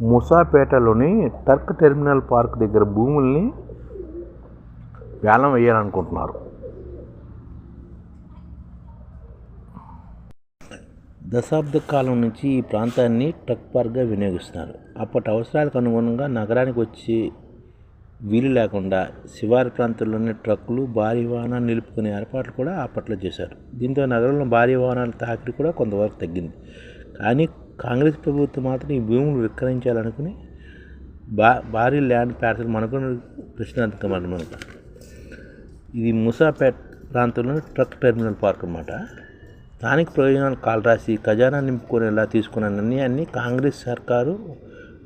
ముసాపేటలోని truck terminal park దగ్గర భూముల్ని వేలం వేయాలనుకుంటున్నారు. దశాబ్ద కాలం నుంచి ఈ ప్రాంతాన్ని ట్రక్ పార్క్గా వినియోగిస్తున్నారు. అప్పటి అవసరాలకు అనుగుణంగా నగరానికి వచ్చి వీలు లేకుండా శివారు ప్రాంతాల్లోని ట్రక్కులు భారీ వాహనాలు నిలుపుకునే ఏర్పాట్లు కూడా అప్పట్లో చేశారు. దీంతో నగరంలో భారీ వాహనాల తాకిడి కూడా కొంతవరకు తగ్గింది. కానీ కాంగ్రెస్ ప్రభుత్వం మాత్రం ఈ భూములు విక్రయించాలనుకుని బా భారీ ల్యాండ్ ప్యార్సల్ మనకు ప్రశ్నార్థకం అనమాట ఇది ముసాపేట్ ప్రాంతంలోని ట్రక్ టెర్మినల్ పార్క్ అనమాట స్థానిక ప్రయోజనాలు కాలరాసి ఖజానా నింపుకునేలా తీసుకున్న నిర్ణయాన్ని కాంగ్రెస్ సర్కారు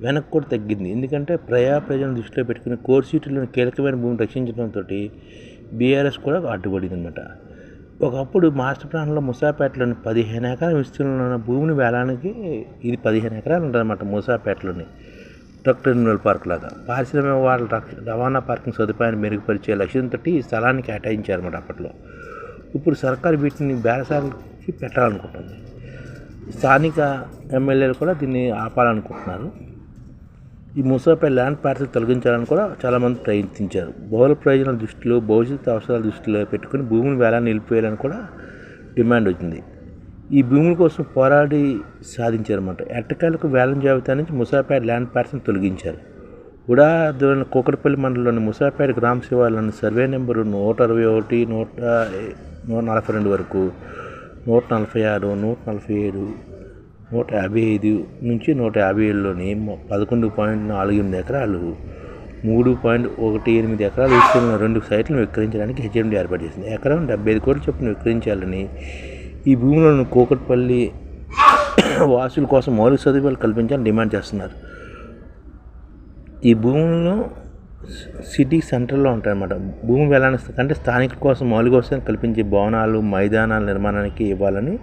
వెనక్కి కూడా తగ్గింది. ఎందుకంటే ప్రజా ప్రజలను దృష్టిలో పెట్టుకుని కోర్సీటీలోని కీలకమైన భూమిని రక్షించడంతో బీఆర్ఎస్ కూడా అడ్డుపడింది అనమాట ఒకప్పుడు మాస్టర్ ప్లాన్లో ముసాపేటలోని పదిహేను ఎకరాల విస్తీర్ణంలో ఉన్న భూమిని వేలానికి ఇది పదిహేను ఎకరాలు ఉంటుందన్నమాట ముసాపేటలోని. ట్రక్ టెర్మినల్ పార్క్ లాగా. పారిశ్రామిక వాళ్ళ రక్ష- రవాణా పార్కింగ్ సదుపాయాన్ని మెరుగుపరిచే లక్ష్యంతో ఈ స్థలాన్ని కేటాయించారన్నమాట అప్పట్లో. ఇప్పుడు సర్కారు వీటిని బేరసాలకి పెట్టాలనుకుంటుంది. స్థానిక ఎమ్మెల్యేలు కూడా దీన్ని ఆపాలనుకుంటున్నారు. ఈ ముసాపై ల్యాండ్ పార్సిల్ తొలగించాలని కూడా చాలామంది ప్రయత్నించారు. బహుళ ప్రయోజనాల దృష్టిలో భవిష్యత్తు అవసరాల దృష్టిలో పెట్టుకుని భూములు వేలాన్ని నిలిపివేయాలని కూడా డిమాండ్ వచ్చింది. ఈ భూముల కోసం పోరాడి సాధించారన్నమాట. ఎట్టకాలకు వేలం జాబితా నుంచి ముసాపేట ల్యాండ్ పార్సల్ తొలగించారు. కూడా దూరం మండలంలోని ముసాపేట గ్రామ శివార్లోని సర్వే నెంబరు నూట అరవై ఒకటి నూట నూట నలభై రెండు వరకు నూట నలభై ఆరు నూట నలభై ఏడు నూట యాభై ఐదు నుంచి నూట యాభై ఏడులోని పదకొండు పాయింట్ నాలుగు ఎనిమిది ఎకరాలు మూడు పాయింట్ ఒకటి ఎనిమిది ఎకరాలు విస్తీర్ణ రెండు సైట్లను విక్రయించడానికి హెచ్ఎండి ఏర్పాటు చేసింది. ఎకరం డెబ్బై ఐదు కోట్ల చొప్పున విక్రయించాలని ఈ భూములను కూకట్పల్లి వాసుల కోసం మౌలిక సదుపాయాలు కల్పించాలని డిమాండ్ చేస్తున్నారు. ఈ భూములను సిటీ సెంటర్లో ఉంటాయన్నమాట. భూమి వేలానికి అంటే స్థానికుల కోసం మౌలిక వసతులు కల్పించే భవనాలు మైదానాల నిర్మాణానికి ఇవ్వాలని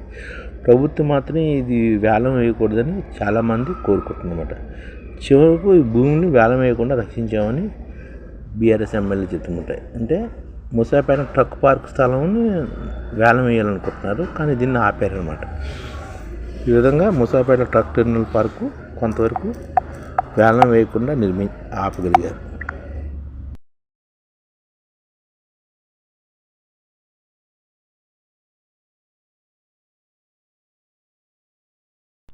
ప్రభుత్వం మాత్రం ఇది వేలం వేయకూడదని చాలామంది కోరుకుంటున్నమాట. చివరకు ఈ భూమిని వేలం వేయకుండా రక్షించామని బీఆర్ఎస్ ఎమ్మెల్యే చెప్తుంటాయి అంటే ముసాపేట ట్రక్ పార్క్ స్థలంని వేలం వేయాలనుకుంటున్నారు కానీ దీన్ని ఆపారనమాట ఈ విధంగా ముసాపేట ట్రక్ టెర్మినల్ పార్కు కొంతవరకు వేలం వేయకుండా నిర్మి ఆపగలిగారు.